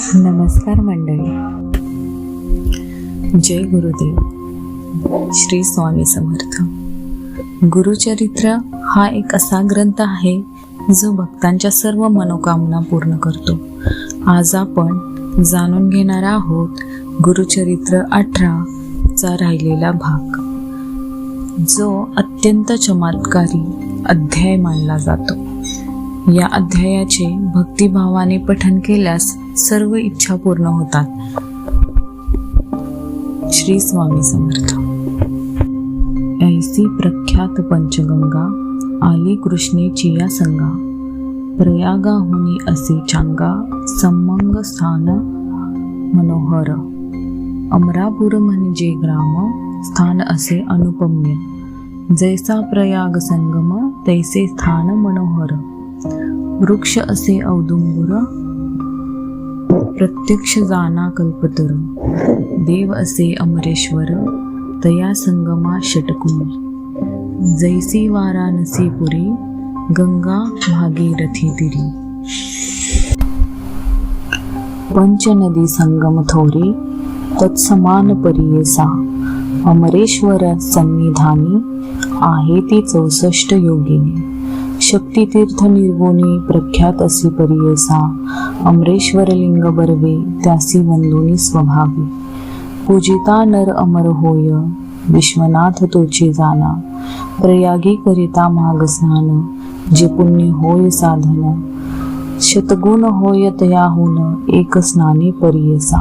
नमस्कार मंडळी. जय गुरुदेव. श्री स्वामी समर्थ. गुरुचरित्र हा एक असा ग्रंथ आहे जो भक्तांच्या सर्व मनोकामना पूर्ण करतो. आज आपण जाणून घेणार आहोत गुरुचरित्र अठरा चा राहिलेला भाग. जो अत्यंत चमत्कारी अध्याय मानला जातो. या अध्यायाचे भक्तिभावाने पठन केल्यास सर्व इच्छा पूर्ण होतात. श्री स्वामी समर्थ. ऐसी प्रख्यात पंचगंगा आली कृष्णेची या संगा प्रयागाहुनी असे चांगा समंग स्थान मनोहर. अमरापूर म्हणजे ग्राम स्थान असे अनुपम्य. जैसा प्रयाग संगम तैसे स्थान मनोहर. वृक्ष असे औदुंबुर प्रत्यक्ष जाना कल्पतर. देव असे अमरेश्वर तया संगमा षटकुनी जैसी वाराणसी पुरी गंगा भागीरथी तिरी पंचनदी संगम थोरी तत्समान परियेसा. अमरेश्वर सन्निधानी आहे ती चौसष्ट योगिनी. शक्तितीर्थ निर्गुणी प्रख्यात असी परियसा अमरेश्वर लिंग बर्वे त्यासी वंदुनी स्वभावी. पूजिता नर अमर होय विश्वनाथ तोची जाना प्रयागी करिता माग स्नान जे पुण्य होय साधन शतगुण होय तयाहून एक स्नानी परियसा.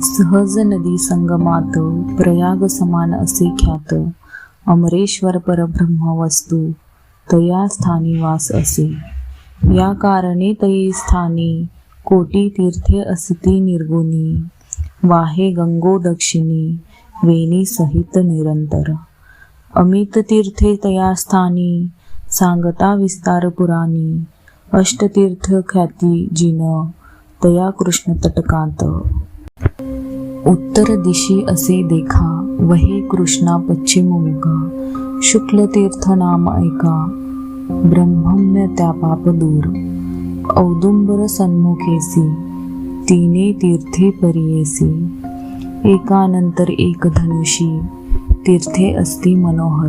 सहज नदी संगमात प्रयाग समान असे ख्यात अमरेश्वर परब्रह्म वस्तू तया स्थानी वास असे. या कारणे तयी स्थानी कोटी तीर्थे असती निर्गुणी. वाहे गंगो दक्षिणी वेणी सहित निरंतर. अमित तीर्थे तया स्थानी सांगता विस्तार पुराणी. अष्टतीर्थ ख्याती जिन तया कृष्ण तटकांत. उत्तर दिशी असे देखा, वहे कृष्णा पश्चिम मुगा शुक्ल तीर्थ नाम ऐका, ब्रह्मम्य त्या पाप दूर. औदुंबर सन्मुखेसी, तिने तीर्थे परियेसी. एकानंतर एक धनुषी, तीर्थे अस्ति मनोहर.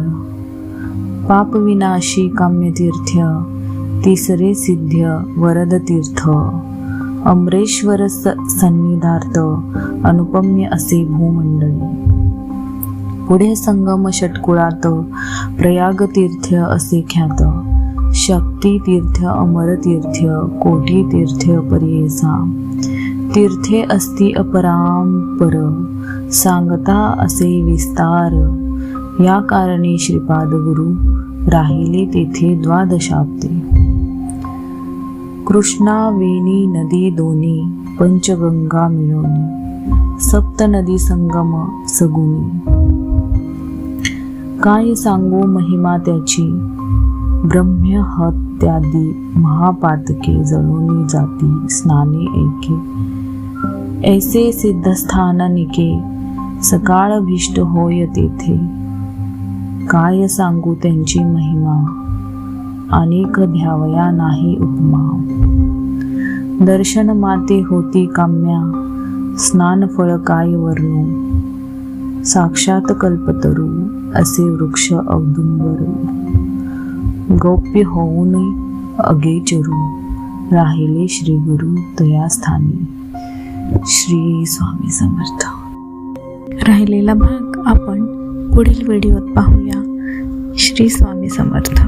पाप विनाशी काम्य तीर्थ तिसरे सिद्ध्य वरद तीर्थ. अमरेश्वर स सन्निधार्थ अनुपम्य असे भूमंडळी. पुढे संगम षटकुळात प्रयाग तीर्थ असे ख्यात. शक्ती तीर्थ अमर तीर्थ कोटी तीर्थ परियेसा. तीर्थे अस्ति अपरांपर सांगता असे विस्तार. या कारणे श्रीपाद गुरु राहिले तेथे द्वादशाब्दे. कृष्णा वेणी नदी दोनी पंचगंगा मिळोनी सप्त नदी संगम सगुनी. काय सांगू महिमा त्याची? ब्रह्म्य हत्यादी महापातके जळोनी जाती स्नाने ऐके. ऐसे सिद्धस्थान निके सकाळ भीष्ट होय तेथे. काय सांगू त्यांची महिमा? अनेक ध्यावया नाही उपमा. दर्शन माते होती काम्या स्नान फळ काय वर्णू साक्षात कल्पतरू असे वृक्ष अवदुंबरू गौप्य होऊन अगेचरू राहिले श्री गुरु तया स्थानी श्री स्वामी समर्थ. राहिलेला भाग आपण पुढील व्हिडिओत पाहूया. श्री स्वामी समर्थ.